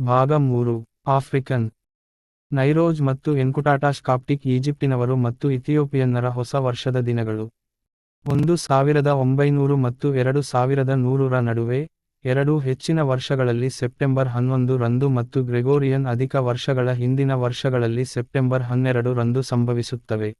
ಭಾಗ ಮೂರು, ಆಫ್ರಿಕನ್. ನೈರೋಜ್ ಮತ್ತು ಎನ್ಕುಟಾಟಾಶ್ ಕಾಪ್ಟಿಕ್ ಈಜಿಪ್ಟಿನವರು ಮತ್ತು ಇಥಿಯೋಪಿಯನ್ನರ ಹೊಸ ವರ್ಷದ ದಿನಗಳು. ಒಂದು ಸಾವಿರದ ಒಂಬೈನೂರು ಮತ್ತು ಎರಡು ಸಾವಿರದ ನೂರರ ನಡುವೆ, ಎರಡು ಹೆಚ್ಚಿನ ವರ್ಷಗಳಲ್ಲಿ ಸೆಪ್ಟೆಂಬರ್ ಹನ್ನೊಂದು ರಂದು ಮತ್ತು ಗ್ರೆಗೋರಿಯನ್ ಅಧಿಕ ವರ್ಷಗಳ ಹಿಂದಿನ ವರ್ಷಗಳಲ್ಲಿ ಸೆಪ್ಟೆಂಬರ್ ಹನ್ನೆರಡು ರಂದು ಸಂಭವಿಸುತ್ತವೆ.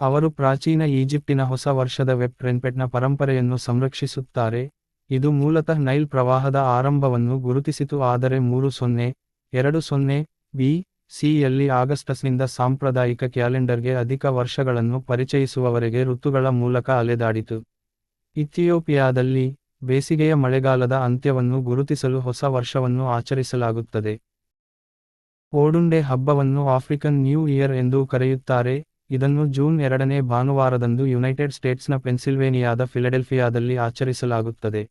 ಅವರು ಪ್ರಾಚೀನ ಈಜಿಪ್ಟಿನ ಹೊಸ ವರ್ಷದ ವೆಬ್ ಟ್ರೆನ್ಪೆಟ್ನ ಪರಂಪರೆಯನ್ನು ಸಂರಕ್ಷಿಸುತ್ತಾರೆ. ಇದು ಮೂಲತಃ ನೈಲ್ ಪ್ರವಾಹದ ಆರಂಭವನ್ನು ಗುರುತಿಸಿತು ಆದರೆ ಮೂರು ಸೊನ್ನೆ, ಎರಡು ಸೊನ್ನೆ, ಬಿ ಸಿಯಲ್ಲಿ ಆಗಸ್ಟಸ್ನಿಂದ ಸಾಂಪ್ರದಾಯಿಕ ಕ್ಯಾಲೆಂಡರ್ಗೆ ಅಧಿಕ ವರ್ಷಗಳನ್ನು ಪರಿಚಯಿಸುವವರೆಗೆ ಋತುಗಳ ಮೂಲಕ ಅಲೆದಾಡಿತು. ಇಥಿಯೋಪಿಯಾದಲ್ಲಿ ಬೇಸಿಗೆಯ ಮಳೆಗಾಲದ ಅಂತ್ಯವನ್ನು ಗುರುತಿಸಲು ಹೊಸ ವರ್ಷವನ್ನು ಆಚರಿಸಲಾಗುತ್ತದೆ. ಓಡುಂಡೆ ಹಬ್ಬವನ್ನು ಆಫ್ರಿಕನ್ ನ್ಯೂ ಇಯರ್ ಎಂದು ಕರೆಯುತ್ತಾರೆ. ಇದನ್ನು ಜೂನ್ ಎರಡನೇ ಭಾನುವಾರದಂದು ಯುನೈಟೆಡ್ ಸ್ಟೇಟ್ಸ್ನ ಪೆನ್ಸಿಲ್ವೇನಿಯಾದ ಫಿಲಡೆಲ್ಫಿಯಾದಲ್ಲಿ ಆಚರಿಸಲಾಗುತ್ತದೆ.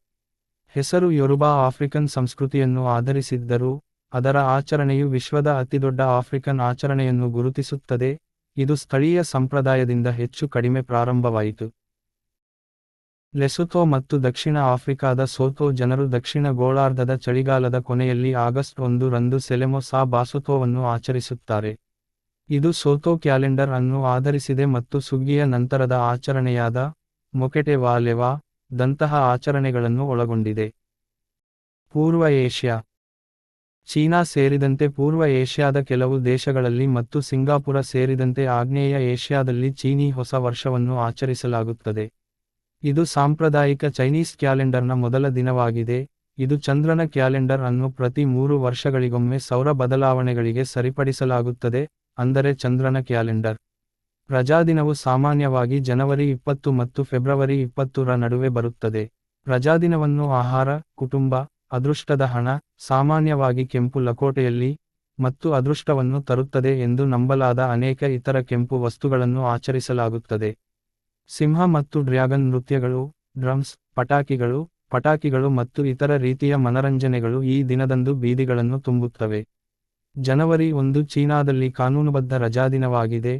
ಹೆಸರು ಯೊರುಬಾ ಆಫ್ರಿಕನ್ ಸಂಸ್ಕೃತಿಯನ್ನು ಆಧರಿಸಿದ್ದರೂ, ಅದರ ಆಚರಣೆಯು ವಿಶ್ವದ ಅತಿದೊಡ್ಡ ಆಫ್ರಿಕನ್ ಆಚರಣೆಯನ್ನು ಗುರುತಿಸುತ್ತದೆ, ಇದು ಸ್ಥಳೀಯ ಸಂಪ್ರದಾಯದಿಂದ ಹೆಚ್ಚು ಕಡಿಮೆ ಪ್ರಾರಂಭವಾಯಿತು. ಲೆಸುಥೋ ಮತ್ತು ದಕ್ಷಿಣ ಆಫ್ರಿಕಾದ ಸೋಥೋ ಜನರು ದಕ್ಷಿಣ ಗೋಳಾರ್ಧದ ಚಳಿಗಾಲದ ಕೊನೆಯಲ್ಲಿ ಆಗಸ್ಟ್ ಒಂದು ರಂದು ಸೆಲೆಮೊಸಾ ಬಾಸೊಥೋವನ್ನು ಆಚರಿಸುತ್ತಾರೆ. ಇದು ಸೋಥೋ ಕ್ಯಾಲೆಂಡರ್ ಅನ್ನು ಆಧರಿಸಿದೆ ಮತ್ತು ಸುಗ್ಗಿಯ ನಂತರದ ಆಚರಣೆಯಾದ ಮೊಕೆಟೆ ವಾಲೆವಾ ದಂತಹ ಆಚರಣೆಗಳನ್ನು ಒಳಗೊಂಡಿದೆ. ಪೂರ್ವ ಏಷ್ಯಾ. ಚೀನಾ ಸೇರಿದಂತೆ ಪೂರ್ವ ಏಷ್ಯಾದ ಕೆಲವು ದೇಶಗಳಲ್ಲಿ ಮತ್ತು ಸಿಂಗಾಪುರ ಸೇರಿದಂತೆ ಆಗ್ನೇಯ ಏಷ್ಯಾದಲ್ಲಿ ಚೀನೀ ಹೊಸ ವರ್ಷವನ್ನು ಆಚರಿಸಲಾಗುತ್ತದೆ. ಇದು ಸಾಂಪ್ರದಾಯಿಕ ಚೈನೀಸ್ ಕ್ಯಾಲೆಂಡರ್ನ ಮೊದಲ ದಿನವಾಗಿದೆ. ಇದು ಚಂದ್ರನ ಕ್ಯಾಲೆಂಡರ್ ಅನ್ನು ಪ್ರತಿ ಮೂರು ವರ್ಷಗಳಿಗೊಮ್ಮೆ ಸೌರ ಬದಲಾವಣೆಗಳಿಗೆ ಸರಿಪಡಿಸಲಾಗುತ್ತದೆ, ಅಂದರೆ ಚಂದ್ರನ ಕ್ಯಾಲೆಂಡರ್. ರಜಾದಿನವು ಸಾಮಾನ್ಯವಾಗಿ ಜನವರಿ ಇಪ್ಪತ್ತು ಮತ್ತು ಫೆಬ್ರವರಿ ಇಪ್ಪತ್ತರ ನಡುವೆ ಬರುತ್ತದೆ. ರಜಾದಿನವನ್ನು ಆಹಾರ, ಕುಟುಂಬ, ಅದೃಷ್ಟದ ಹಣ, ಸಾಮಾನ್ಯವಾಗಿ ಕೆಂಪು ಲಕೋಟೆಯಲ್ಲಿ ಮತ್ತು ಅದೃಷ್ಟವನ್ನು ತರುತ್ತದೆ ಎಂದು ನಂಬಲಾದ ಅನೇಕ ಇತರ ಕೆಂಪು ವಸ್ತುಗಳನ್ನು ಆಚರಿಸಲಾಗುತ್ತದೆ. ಸಿಂಹ ಮತ್ತು ಡ್ರ್ಯಾಗನ್ ನೃತ್ಯಗಳು, ಡ್ರಮ್ಸ್, ಪಟಾಕಿಗಳು ಪಟಾಕಿಗಳು ಮತ್ತು ಇತರ ರೀತಿಯ ಮನರಂಜನೆಗಳು ಈ ದಿನದಂದು ಬೀದಿಗಳನ್ನು ತುಂಬುತ್ತವೆ. ಜನವರಿ ಒಂದು ಚೀನಾದಲ್ಲಿ ಕಾನೂನುಬದ್ಧ ರಜಾದಿನವಾಗಿದೆ.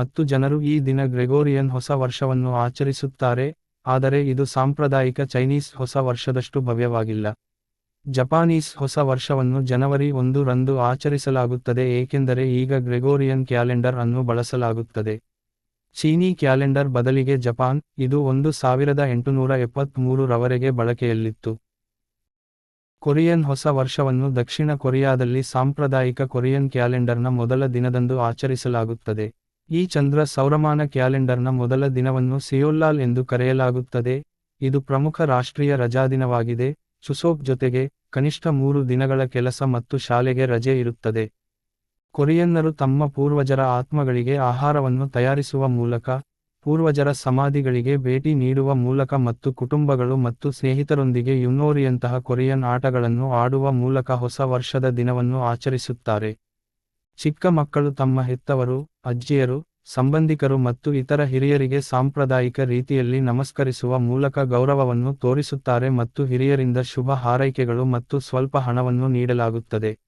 ಮತ್ತು ಜನರು ಈ ದಿನ ಗ್ರೆಗೋರಿಯನ್ ಹೊಸ ವರ್ಷವನ್ನು ಆಚರಿಸುತ್ತಾರೆ, ಆದರೆ ಇದು ಸಾಂಪ್ರದಾಯಿಕ ಚೈನೀಸ್ ಹೊಸ ವರ್ಷದಷ್ಟು ಭವ್ಯವಾಗಿಲ್ಲ. ಜಪಾನೀಸ್ ಹೊಸ ವರ್ಷವನ್ನು ಜನವರಿ ಒಂದು ರಂದು ಆಚರಿಸಲಾಗುತ್ತದೆ, ಏಕೆಂದರೆ ಈಗ ಗ್ರೆಗೋರಿಯನ್ ಕ್ಯಾಲೆಂಡರ್ ಅನ್ನು ಬಳಸಲಾಗುತ್ತದೆ. ಚೀನೀ ಕ್ಯಾಲೆಂಡರ್ ಬದಲಿಗೆ ಜಪಾನ್, ಇದು ಒಂದು ಸಾವಿರದ ಎಂಟುನೂರ ಎಪ್ಪತ್ತ್ಮೂರು ರವರೆಗೆ ಬಳಕೆಯಲ್ಲಿತ್ತು. ಕೊರಿಯನ್ ಹೊಸ ವರ್ಷವನ್ನು ದಕ್ಷಿಣ ಕೊರಿಯಾದಲ್ಲಿ ಸಾಂಪ್ರದಾಯಿಕ ಕೊರಿಯನ್ ಕ್ಯಾಲೆಂಡರ್ನ ಮೊದಲ ದಿನದಂದು ಆಚರಿಸಲಾಗುತ್ತದೆ. ಈ ಚಂದ್ರ ಸೌರಮಾನ ಕ್ಯಾಲೆಂಡರ್ನ ಮೊದಲ ದಿನವನ್ನು ಸಿಯೋಲ್ಲಾಲ್ ಎಂದು ಕರೆಯಲಾಗುತ್ತದೆ. ಇದು ಪ್ರಮುಖ ರಾಷ್ಟ್ರೀಯ ರಜಾದಿನವಾಗಿದೆ ಚುಸೋಕ್ ಜೊತೆಗೆ ಕನಿಷ್ಠ ಮೂರು ದಿನಗಳ ಕೆಲಸ ಮತ್ತು ಶಾಲೆಗೆ ರಜೆ ಇರುತ್ತದೆ. ಕೊರಿಯನ್ನರು ತಮ್ಮ ಪೂರ್ವಜರ ಆತ್ಮಗಳಿಗೆ ಆಹಾರವನ್ನು ತಯಾರಿಸುವ ಮೂಲಕ, ಪೂರ್ವಜರ ಸಮಾಧಿಗಳಿಗೆ ಭೇಟಿ ನೀಡುವ ಮೂಲಕ ಮತ್ತು ಕುಟುಂಬಗಳು ಮತ್ತು ಸ್ನೇಹಿತರೊಂದಿಗೆ ಯುನೋರಿಯಂತಹ ಕೊರಿಯನ್ ಆಟಗಳನ್ನು ಆಡುವ ಮೂಲಕ ಹೊಸ ವರ್ಷದ ದಿನವನ್ನು ಆಚರಿಸುತ್ತಾರೆ. ಚಿಕ್ಕ ಮಕ್ಕಳು ತಮ್ಮ ಹೆತ್ತವರು, ಅಜ್ಜಿಯರು, ಸಂಬಂಧಿಕರು ಮತ್ತು ಇತರ ಹಿರಿಯರಿಗೆ ಸಾಂಪ್ರದಾಯಿಕ ರೀತಿಯಲ್ಲಿ ನಮಸ್ಕರಿಸುವ ಮೂಲಕ ಗೌರವವನ್ನು ತೋರಿಸುತ್ತಾರೆ ಮತ್ತು ಹಿರಿಯರಿಂದ ಶುಭ ಹಾರೈಕೆಗಳು ಮತ್ತು ಸ್ವಲ್ಪ ಹಣವನ್ನು ನೀಡಲಾಗುತ್ತದೆ.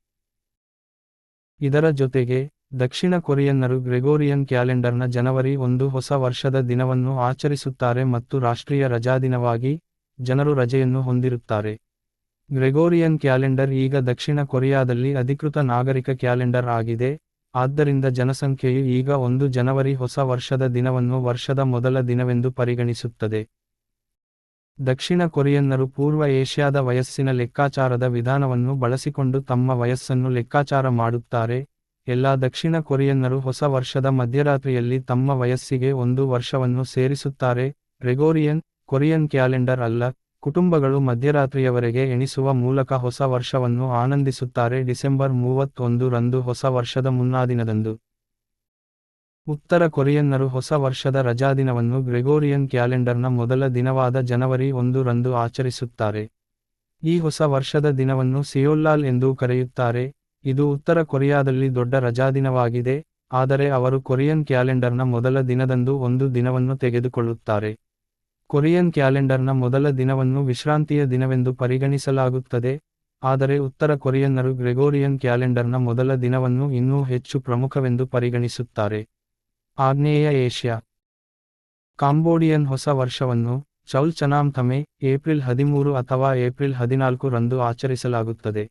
ಇದರ ಜೊತೆಗೆ, ದಕ್ಷಿಣ ಕೊರಿಯನ್ನರು ಗ್ರೆಗೋರಿಯನ್ ಕ್ಯಾಲೆಂಡರ್ನ ಜನವರಿ ಒಂದು ಹೊಸ ವರ್ಷದ ದಿನವನ್ನು ಆಚರಿಸುತ್ತಾರೆ ಮತ್ತು ರಾಷ್ಟ್ರೀಯ ರಜಾದಿನವಾಗಿ ಜನರು ರಜೆಯನ್ನು ಹೊಂದಿರುತ್ತಾರೆ. ಗ್ರೆಗೋರಿಯನ್ ಕ್ಯಾಲೆಂಡರ್ ಈಗ ದಕ್ಷಿಣ ಕೊರಿಯಾದಲ್ಲಿ ಅಧಿಕೃತ ನಾಗರಿಕ ಕ್ಯಾಲೆಂಡರ್ ಆಗಿದೆ. ಆದ್ದರಿಂದ ಜನಸಂಖ್ಯೆಯು ಈಗ ಒಂದು ಜನವರಿ ಹೊಸ ವರ್ಷದ ದಿನವನ್ನು ವರ್ಷದ ಮೊದಲ ದಿನವೆಂದು ಪರಿಗಣಿಸುತ್ತದೆ. ದಕ್ಷಿಣ ಕೊರಿಯನ್ನರು ಪೂರ್ವ ಏಷ್ಯಾದ ವಯಸ್ಸಿನ ಲೆಕ್ಕಾಚಾರದ ವಿಧಾನವನ್ನು ಬಳಸಿಕೊಂಡು ತಮ್ಮ ವಯಸ್ಸನ್ನು ಲೆಕ್ಕಾಚಾರ ಮಾಡುತ್ತಾರೆ. ಎಲ್ಲಾ ದಕ್ಷಿಣ ಕೊರಿಯನ್ನರು ಹೊಸ ವರ್ಷದ ಮಧ್ಯರಾತ್ರಿಯಲ್ಲಿ ತಮ್ಮ ವಯಸ್ಸಿಗೆ ಒಂದು ವರ್ಷವನ್ನು ಸೇರಿಸುತ್ತಾರೆ. ಗ್ರೆಗೋರಿಯನ್, ಕೊರಿಯನ್ ಕ್ಯಾಲೆಂಡರ್ ಅಲ್ಲ ಕುಟುಂಬಗಳು ಮಧ್ಯರಾತ್ರಿಯವರೆಗೆ ಎಣಿಸುವ ಮೂಲಕ ಹೊಸ ವರ್ಷವನ್ನು ಆನಂದಿಸುತ್ತಾರೆ ಡಿಸೆಂಬರ್ ಮೂವತ್ತೊಂದು ರಂದು ಹೊಸ ವರ್ಷದ ಮುನ್ನಾದಿನದಂದು. ಉತ್ತರ ಕೊರಿಯನ್ನರು ಹೊಸ ವರ್ಷದ ರಜಾದಿನವನ್ನು ಗ್ರೆಗೋರಿಯನ್ ಕ್ಯಾಲೆಂಡರ್ನ ಮೊದಲ ದಿನವಾದ ಜನವರಿ ಒಂದು ರಂದು ಆಚರಿಸುತ್ತಾರೆ. ಈ ಹೊಸ ವರ್ಷದ ದಿನವನ್ನು ಸಿಯೋಲ್ಲಾಲ್ ಎಂದೂ ಕರೆಯುತ್ತಾರೆ. ಇದು ಉತ್ತರ ಕೊರಿಯಾದಲ್ಲಿ ದೊಡ್ಡ ರಜಾದಿನವಾಗಿದೆ ಆದರೆ ಅವರು ಕೊರಿಯನ್ ಕ್ಯಾಲೆಂಡರ್ನ ಮೊದಲ ದಿನದಂದು ಒಂದು ದಿನವನ್ನು ತೆಗೆದುಕೊಳ್ಳುತ್ತಾರೆ. ಕೊರಿಯನ್ ಕ್ಯಾಲೆಂಡರ್ನ ಮೊದಲ ದಿನವನ್ನು ವಿಶ್ರಾಂತಿಯ ದಿನವೆಂದು ಪರಿಗಣಿಸಲಾಗುತ್ತದೆ, ಆದರೆ ಉತ್ತರ ಕೊರಿಯನ್ನರು ಗ್ರೆಗೋರಿಯನ್ ಕ್ಯಾಲೆಂಡರ್ನ ಮೊದಲ ದಿನವನ್ನು ಇನ್ನೂ ಹೆಚ್ಚು ಪ್ರಮುಖವೆಂದು ಪರಿಗಣಿಸುತ್ತಾರೆ. ಆಗ್ನೇಯ ಏಷ್ಯಾ. ಕಾಂಬೋಡಿಯನ್ ಹೊಸ ವರ್ಷವನ್ನು ಚೌಲ್ ಚನಾಮ್ ಥಮೆ ಏಪ್ರಿಲ್ ಹದಿಮೂರು ಅಥವಾ ಏಪ್ರಿಲ್ ಹದಿನಾಲ್ಕು ರಂದು ಆಚರಿಸಲಾಗುತ್ತದೆ.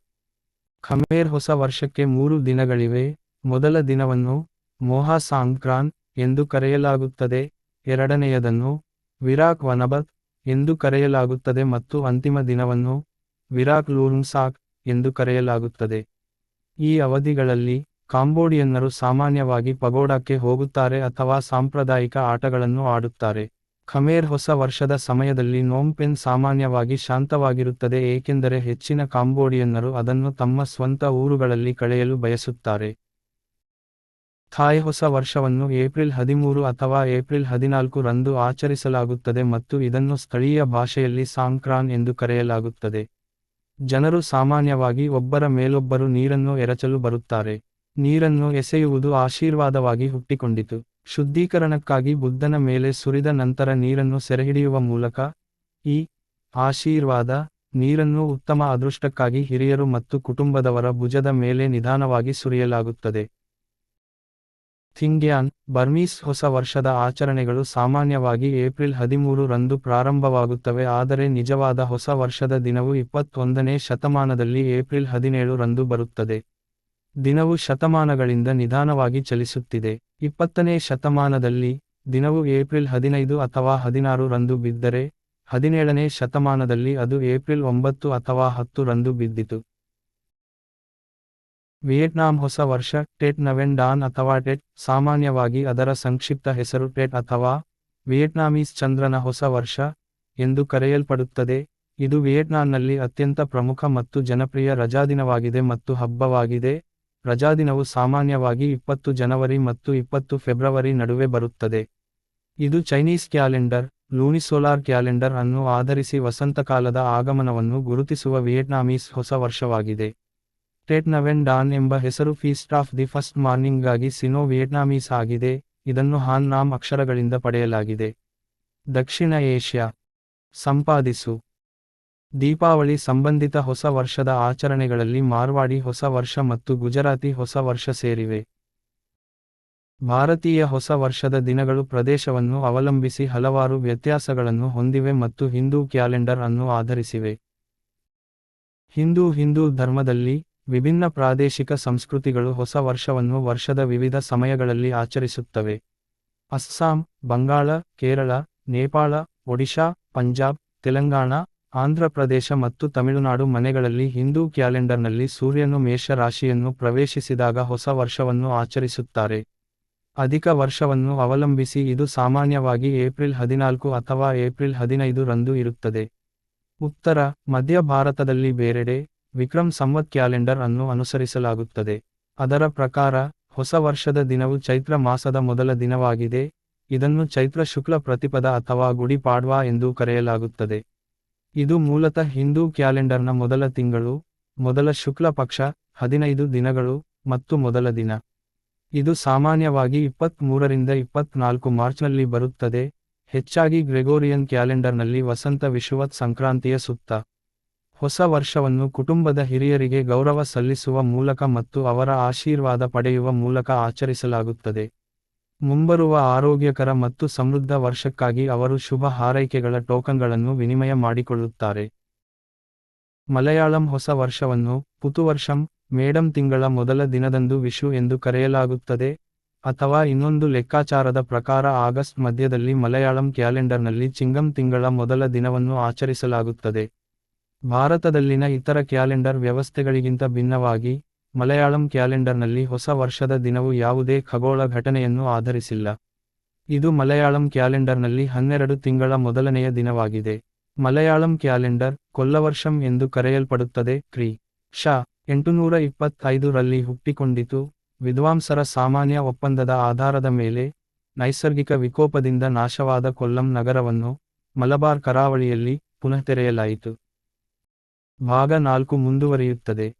ಖಮೇರ್ ಹೊಸ ವರ್ಷಕ್ಕೆ ಮೂರು ದಿನಗಳಿವೆ, ಮೊದಲ ದಿನವನ್ನು ಮೋಹಾ ಸಾಂಗ್ಕ್ರಾನ್ ಎಂದು ಕರೆಯಲಾಗುತ್ತದೆ, ಎರಡನೆಯದನ್ನು ವಿರಾಕ್ ವನಬತ್ ಎಂದು ಕರೆಯಲಾಗುತ್ತದೆ ಮತ್ತು ಅಂತಿಮ ದಿನವನ್ನು ವಿರಾಕ್ ಲೂನ್ಸಾಕ್ ಎಂದು ಕರೆಯಲಾಗುತ್ತದೆ. ಈ ಅವಧಿಗಳಲ್ಲಿ ಕಾಂಬೋಡಿಯನ್ನರು ಸಾಮಾನ್ಯವಾಗಿ ಪಗೋಡಾಕ್ಕೆ ಹೋಗುತ್ತಾರೆ ಅಥವಾ ಸಾಂಪ್ರದಾಯಿಕ ಆಟಗಳನ್ನು ಆಡುತ್ತಾರೆ. ಖಮೇರ್ ಹೊಸ ವರ್ಷದ ಸಮಯದಲ್ಲಿ ನೋಂಪೆನ್ ಸಾಮಾನ್ಯವಾಗಿ ಶಾಂತವಾಗಿರುತ್ತದೆ ಏಕೆಂದರೆ ಹೆಚ್ಚಿನ ಕಾಂಬೋಡಿಯನ್ನರು ಅದನ್ನು ತಮ್ಮ ಸ್ವಂತ ಊರುಗಳಲ್ಲಿ ಕಳೆಯಲು ಬಯಸುತ್ತಾರೆ. ಥಾಯ್ ಹೊಸ ವರ್ಷವನ್ನು ಏಪ್ರಿಲ್ ಹದಿಮೂರು ಅಥವಾ ಏಪ್ರಿಲ್ ಹದಿನಾಲ್ಕು ರಂದು ಆಚರಿಸಲಾಗುತ್ತದೆ ಮತ್ತು ಇದನ್ನು ಸ್ಥಳೀಯ ಭಾಷೆಯಲ್ಲಿ ಸಾಂಕ್ರಾನ್ ಎಂದು ಕರೆಯಲಾಗುತ್ತದೆ. ಜನರು ಸಾಮಾನ್ಯವಾಗಿ ಒಬ್ಬರ ಮೇಲೊಬ್ಬರು ನೀರನ್ನು ಎರಚಲು ಬರುತ್ತಾರೆ. ನೀರನ್ನು ಎಸೆಯುವುದು ಆಶೀರ್ವಾದವಾಗಿ ಹುಟ್ಟಿಕೊಂಡಿತು. ಶುದ್ಧೀಕರಣಕ್ಕಾಗಿ ಬುದ್ಧನ ಮೇಲೆ ಸುರಿದ ನಂತರ ನೀರನ್ನು ಸೆರೆಹಿಡಿಯುವ ಮೂಲಕ ಈ ಆಶೀರ್ವಾದ ನೀರನ್ನು ಉತ್ತಮ ಅದೃಷ್ಟಕ್ಕಾಗಿ ಹಿರಿಯರು ಮತ್ತು ಕುಟುಂಬದವರ ಭುಜದ ಮೇಲೆ ನಿಧಾನವಾಗಿ ಸುರಿಯಲಾಗುತ್ತದೆ. ಥಿಂಗ್ಯಾನ್ ಬರ್ಮೀಸ್ ಹೊಸ ವರ್ಷದ ಆಚರಣೆಗಳು ಸಾಮಾನ್ಯವಾಗಿ ಏಪ್ರಿಲ್ ಹದಿಮೂರು ರಂದು ಪ್ರಾರಂಭವಾಗುತ್ತವೆ, ಆದರೆ ನಿಜವಾದ ಹೊಸ ವರ್ಷದ ದಿನವು ಇಪ್ಪತ್ತೊಂದನೇ ಶತಮಾನದಲ್ಲಿ ಏಪ್ರಿಲ್ ಹದಿನೇಳು ರಂದು ಬರುತ್ತದೆ. ದಿನವು ಶತಮಾನಗಳಿಂದ ನಿಧಾನವಾಗಿ ಚಲಿಸುತ್ತಿದೆ. ಇಪ್ಪತ್ತನೇ ಶತಮಾನದಲ್ಲಿ ದಿನವು ಏಪ್ರಿಲ್ ಹದಿನೈದು ಅಥವಾ ಹದಿನಾರು ರಂದು ಬಿದ್ದರೆ, ಹದಿನೇಳನೇ ಶತಮಾನದಲ್ಲಿ ಅದು ಏಪ್ರಿಲ್ ಒಂಬತ್ತು ಅಥವಾ ಹತ್ತು ರಂದು ಬಿದ್ದಿತು. ವಿಯೆಟ್ನಾಂ ಹೊಸ ವರ್ಷ, ಟೆಟ್ ನವೆನ್ ಡಾನ್ ಅಥವಾ ಟೆಟ್, ಸಾಮಾನ್ಯವಾಗಿ ಅದರ ಸಂಕ್ಷಿಪ್ತ ಹೆಸರು ಟೆಟ್ ಅಥವಾ ವಿಯೆಟ್ನಾಮೀಸ್ ಚಂದ್ರನ ಹೊಸ ವರ್ಷ ಎಂದು ಕರೆಯಲ್ಪಡುತ್ತದೆ. ಇದು ವಿಯೆಟ್ನಾಂನಲ್ಲಿ ಅತ್ಯಂತ ಪ್ರಮುಖ ಮತ್ತು ಜನಪ್ರಿಯ ರಜಾದಿನವಾಗಿದೆ ಮತ್ತು ಹಬ್ಬವಾಗಿದೆ. ರಜಾದಿನವು ಸಾಮಾನ್ಯವಾಗಿ ಇಪ್ಪತ್ತು ಜನವರಿ ಮತ್ತು ಇಪ್ಪತ್ತು ಫೆಬ್ರವರಿ ನಡುವೆ ಬರುತ್ತದೆ. ಇದು ಚೈನೀಸ್ ಕ್ಯಾಲೆಂಡರ್, ಲೂನಿಸೋಲಾರ್ ಕ್ಯಾಲೆಂಡರ್ ಅನ್ನು ಆಧರಿಸಿ ವಸಂತಕಾಲದ ಆಗಮನವನ್ನು ಗುರುತಿಸುವ ವಿಯೆಟ್ನಾಮೀಸ್ ಹೊಸ ವರ್ಷವಾಗಿದೆ. ಟೆಟ್ ನವೆನ್ ಡಾನ್ ಎಂಬ ಹೆಸರು ಫೀಸ್ಟ್ ಆಫ್ ದಿ ಫಸ್ಟ್ ಮಾರ್ನಿಂಗ್ಗಾಗಿ ಸಿನೋ ವಿಯೆಟ್ನಾಮೀಸ್ ಆಗಿದೆ. ಇದನ್ನು ಹಾನ್ ನಾಮ್ ಅಕ್ಷರಗಳಿಂದ ಪಡೆಯಲಾಗಿದೆ. ದಕ್ಷಿಣ ಏಷ್ಯಾ. ಸಂಪಾದಿಸು. ದೀಪಾವಳಿ ಸಂಬಂಧಿತ ಹೊಸ ವರ್ಷದ ಆಚರಣೆಗಳಲ್ಲಿ ಮಾರ್ವಾಡಿ ಹೊಸ ವರ್ಷ ಮತ್ತು ಗುಜರಾತಿ ಹೊಸ ವರ್ಷ ಸೇರಿವೆ. ಭಾರತೀಯ ಹೊಸ ವರ್ಷದ ದಿನಗಳು ಪ್ರದೇಶವನ್ನು ಅವಲಂಬಿಸಿ ಹಲವಾರು ವ್ಯತ್ಯಾಸಗಳನ್ನು ಹೊಂದಿವೆ ಮತ್ತು ಹಿಂದೂ ಕ್ಯಾಲೆಂಡರ್ ಅನ್ನು ಆಧರಿಸಿವೆ. ಹಿಂದೂ ಹಿಂದೂ ಧರ್ಮದಲ್ಲಿ ವಿಭಿನ್ನ ಪ್ರಾದೇಶಿಕ ಸಂಸ್ಕೃತಿಗಳು ಹೊಸ ವರ್ಷವನ್ನು ವರ್ಷದ ವಿವಿಧ ಸಮಯಗಳಲ್ಲಿ ಆಚರಿಸುತ್ತವೆ. ಅಸ್ಸಾಂ, ಬಂಗಾಳ, ಕೇರಳ, ನೇಪಾಳ, ಒಡಿಶಾ, ಪಂಜಾಬ್, ತೆಲಂಗಾಣ, ಆಂಧ್ರಪ್ರದೇಶ ಮತ್ತು ತಮಿಳುನಾಡು ಮನೆಗಳಲ್ಲಿ ಹಿಂದೂ ಕ್ಯಾಲೆಂಡರ್ನಲ್ಲಿ ಸೂರ್ಯನು ಮೇಷ ರಾಶಿಯನ್ನು ಪ್ರವೇಶಿಸಿದಾಗ ಹೊಸ ವರ್ಷವನ್ನು ಆಚರಿಸುತ್ತಾರೆ. ಅಧಿಕ ವರ್ಷವನ್ನು ಅವಲಂಬಿಸಿ ಇದು ಸಾಮಾನ್ಯವಾಗಿ ಏಪ್ರಿಲ್ ಹದಿನಾಲ್ಕು ಅಥವಾ ಏಪ್ರಿಲ್ ಹದಿನೈದು ರಂದು ಇರುತ್ತದೆ. ಉತ್ತರ, ಮಧ್ಯ ಭಾರತದಲ್ಲಿ ಬೇರೆಡೆ ವಿಕ್ರಮ್ ಸಂವತ್ ಕ್ಯಾಲೆಂಡರ್ ಅನ್ನು ಅನುಸರಿಸಲಾಗುತ್ತದೆ. ಅದರ ಪ್ರಕಾರ, ಹೊಸ ವರ್ಷದ ದಿನವು ಚೈತ್ರ ಮಾಸದ ಮೊದಲ ದಿನವಾಗಿದೆ. ಇದನ್ನು ಚೈತ್ರ ಶುಕ್ಲ ಪ್ರತಿಪದ ಅಥವಾ ಗುಡಿ ಪಾಡ್ವಾ ಎಂದು ಕರೆಯಲಾಗುತ್ತದೆ. ಇದು ಮೂಲತಃ ಹಿಂದೂ ಕ್ಯಾಲೆಂಡರ್ನ ಮೊದಲ ತಿಂಗಳು, ಮೊದಲ ಶುಕ್ಲ ಪಕ್ಷ, ಹದಿನೈದು ದಿನಗಳು ಮತ್ತು ಮೊದಲ ದಿನ. ಇದು ಸಾಮಾನ್ಯವಾಗಿ ಇಪ್ಪತ್ತ್ಮೂರರಿಂದ ಇಪ್ಪತ್ನಾಲ್ಕು ಮಾರ್ಚ್ನಲ್ಲಿ ಬರುತ್ತದೆ. ಹೆಚ್ಚಾಗಿ ಗ್ರೆಗೋರಿಯನ್ ಕ್ಯಾಲೆಂಡರ್ನಲ್ಲಿ ವಸಂತ ವಿಷುವತ್ ಸಂಕ್ರಾಂತಿಯ ಸುತ್ತ. ಹೊಸ ವರ್ಷವನ್ನು ಕುಟುಂಬದ ಹಿರಿಯರಿಗೆ ಗೌರವ ಸಲ್ಲಿಸುವ ಮೂಲಕ ಮತ್ತು ಅವರ ಆಶೀರ್ವಾದ ಪಡೆಯುವ ಮೂಲಕ ಆಚರಿಸಲಾಗುತ್ತದೆ. ಮುಂಬರುವ ಆರೋಗ್ಯಕರ ಮತ್ತು ಸಮೃದ್ಧ ವರ್ಷಕ್ಕಾಗಿ ಅವರು ಶುಭ ಹಾರೈಕೆಗಳ ಟೋಕನ್ಗಳನ್ನು ವಿನಿಮಯ ಮಾಡಿಕೊಳ್ಳುತ್ತಾರೆ. ಮಲಯಾಳಂ ಹೊಸ ವರ್ಷವನ್ನು ಪುತುವರ್ಷಂ ಮೇಡಂ ತಿಂಗಳ ಮೊದಲ ದಿನದಂದು ವಿಷು ಎಂದು ಕರೆಯಲಾಗುತ್ತದೆ. ಅಥವಾ ಇನ್ನೊಂದು ಲೆಕ್ಕಾಚಾರದ ಪ್ರಕಾರ ಆಗಸ್ಟ್ ಮಧ್ಯದಲ್ಲಿ ಮಲಯಾಳಂ ಕ್ಯಾಲೆಂಡರ್ನಲ್ಲಿ ಚಿಂಗಂ ತಿಂಗಳ ಮೊದಲ ದಿನವನ್ನು ಆಚರಿಸಲಾಗುತ್ತದೆ. ಭಾರತದಲ್ಲಿನ ಇತರ ಕ್ಯಾಲೆಂಡರ್ ವ್ಯವಸ್ಥೆಗಳಿಗಿಂತ ಭಿನ್ನವಾಗಿ, ಮಲಯಾಳಂ ಕ್ಯಾಲೆಂಡರ್ನಲ್ಲಿ ಹೊಸ ವರ್ಷದ ದಿನವು ಯಾವುದೇ ಖಗೋಳ ಘಟನೆಯನ್ನು ಆಧರಿಸಿಲ್ಲ. ಇದು ಮಲಯಾಳಂ ಕ್ಯಾಲೆಂಡರ್ನಲ್ಲಿ ಹನ್ನೆರಡು ತಿಂಗಳ ಮೊದಲನೆಯ ದಿನವಾಗಿದೆ. ಮಲಯಾಳಂ ಕ್ಯಾಲೆಂಡರ್ ಕೊಲ್ಲವರ್ಷಂ ಎಂದು ಕರೆಯಲ್ಪಡುತ್ತದೆ. ಕ್ರಿ. ಶ. ಎಂಟುನೂರ ಇಪ್ಪತ್ತೈದು ರಲ್ಲಿ ಹುಟ್ಟಿಕೊಂಡಿತು. ವಿದ್ವಾಂಸರ ಸಾಮಾನ್ಯ ಒಪ್ಪಂದದ ಆಧಾರದ ಮೇಲೆ, ನೈಸರ್ಗಿಕ ವಿಕೋಪದಿಂದ ನಾಶವಾದ ಕೊಲ್ಲಂ ನಗರವನ್ನು ಮಲಬಾರ್ ಕರಾವಳಿಯಲ್ಲಿ ಪುನಃ ತೆರೆಯಲಾಯಿತು. ಭಾಗ ನಾಲ್ಕು ಮುಂದುವರಿಯುತ್ತದೆ.